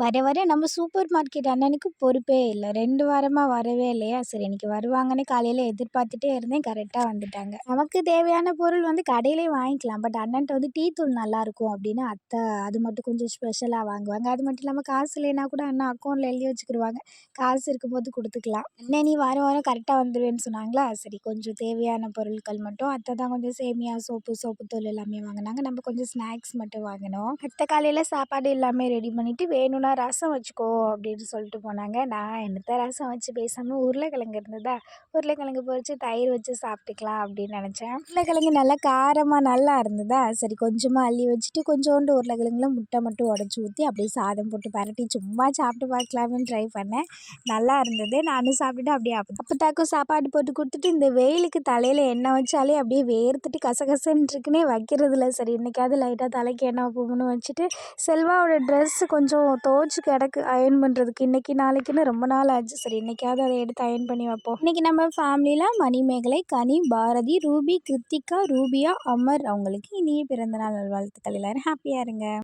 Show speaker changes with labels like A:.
A: வர வர நம்ம சூப்பர் மார்க்கெட் அண்ணனுக்கு பொறுப்பே இல்லை ரெண்டு வாரமாக வரவே இல்லையா, சரி இன்னைக்கு வருவாங்கன்னு காலையில் எதிர்பார்த்துட்டே இருந்தேன். கரெக்டாக வந்துட்டாங்க. நமக்கு தேவையான பொருள் வந்து கடையிலே வாங்கிக்கலாம். பட் அண்ணன்ட்ட வந்து டீ தூள் நல்லாயிருக்கும் அப்படின்னு அத்தை அது மட்டும் கொஞ்சம் ஸ்பெஷலாக வாங்குவாங்க. அது மட்டும் இல்லாமல் காசு இல்லைனா கூட அண்ணா அக்கௌண்ட்டில் எழுதி வச்சுக்கிருவாங்க. காசு இருக்கும்போது கொடுத்துக்கலாம் அண்ணன் நீ வாரம் வாரம் கரெக்டாக வந்துடுவேன்னு சொன்னாங்களா, சரி கொஞ்சம் தேவையான பொருட்கள் மட்டும் அத்தை தான் கொஞ்சம் சேமியா, சோப்பு, சோப்பு தூள் எல்லாமே வாங்கினாங்க நம்ம கொஞ்சம் ஸ்நாக்ஸ் மட்டும் வாங்கினோம். அத்தை காலையில் சாப்பாடு எல்லாமே ரெடி பண்ணிட்டு வேணும்னா ரசம் வச்சுக்கோ அப்படின்னு சொல்லிட்டு போனாங்க. நான் என்னத்த ரசம் வச்சு பேசாமல் உருளைக்கிழங்கு இருந்ததா, உருளைக்கிழங்கு பொறிச்சு தயிர் வச்சு சாப்பிட்டுக்கலாம் அப்படின்னு நினச்சேன். உருளைக்கிழங்கு நல்லா காரமாக நல்லா இருந்ததா, சரி கொஞ்சமாக அள்ளி வச்சுட்டு கொஞ்சோண்டு உருளைக்கிழங்குல முட்டை மட்டும் உடச்சி ஊற்றி அப்படியே சாதம் போட்டு பரட்டி சும்மா சாப்பிட்டு பார்க்கலாமேன்னு ட்ரை பண்ணேன். நல்லா இருந்தது. நானும் சாப்பிட்டுட்டு அப்படியே அப்போ அப்பத்தாக்கும் சாப்பாடு போட்டு கொடுத்துட்டு இந்த வெயிலுக்கு தலையில் எண்ணெய் வச்சாலே அப்படியே வேர்த்துட்டு கசகசன்னு இருக்குன்னே வைக்கிறதில்ல. சரி இன்றைக்காவது லைட்டாக தலைக்கு எண்ணெய் போகணும்னு வச்சுட்டு செல்வாவோட ட்ரெஸ்ஸு கொஞ்சம் துவச்சு கிடக்கு அயர்ன் பண்ணுறதுக்கு. இன்னைக்கு நாளைக்குன்னு ரொம்ப நாள் ஆச்சு. சரி இன்றைக்காவது அதை எடுத்து அயர்ன் பண்ணி வைப்போம். இன்னைக்கு நம்ம ஃபேமிலியில் மணிமேகலை, கனி, பாரதி, ரூபி, கிருத்திகா, ரூபியா, அமர் அவங்களுக்கு இனிய பிறந்தநாள் நல்வாழ்த்துக்கள். எல்லோரும் ஹாப்பியாக இருங்க.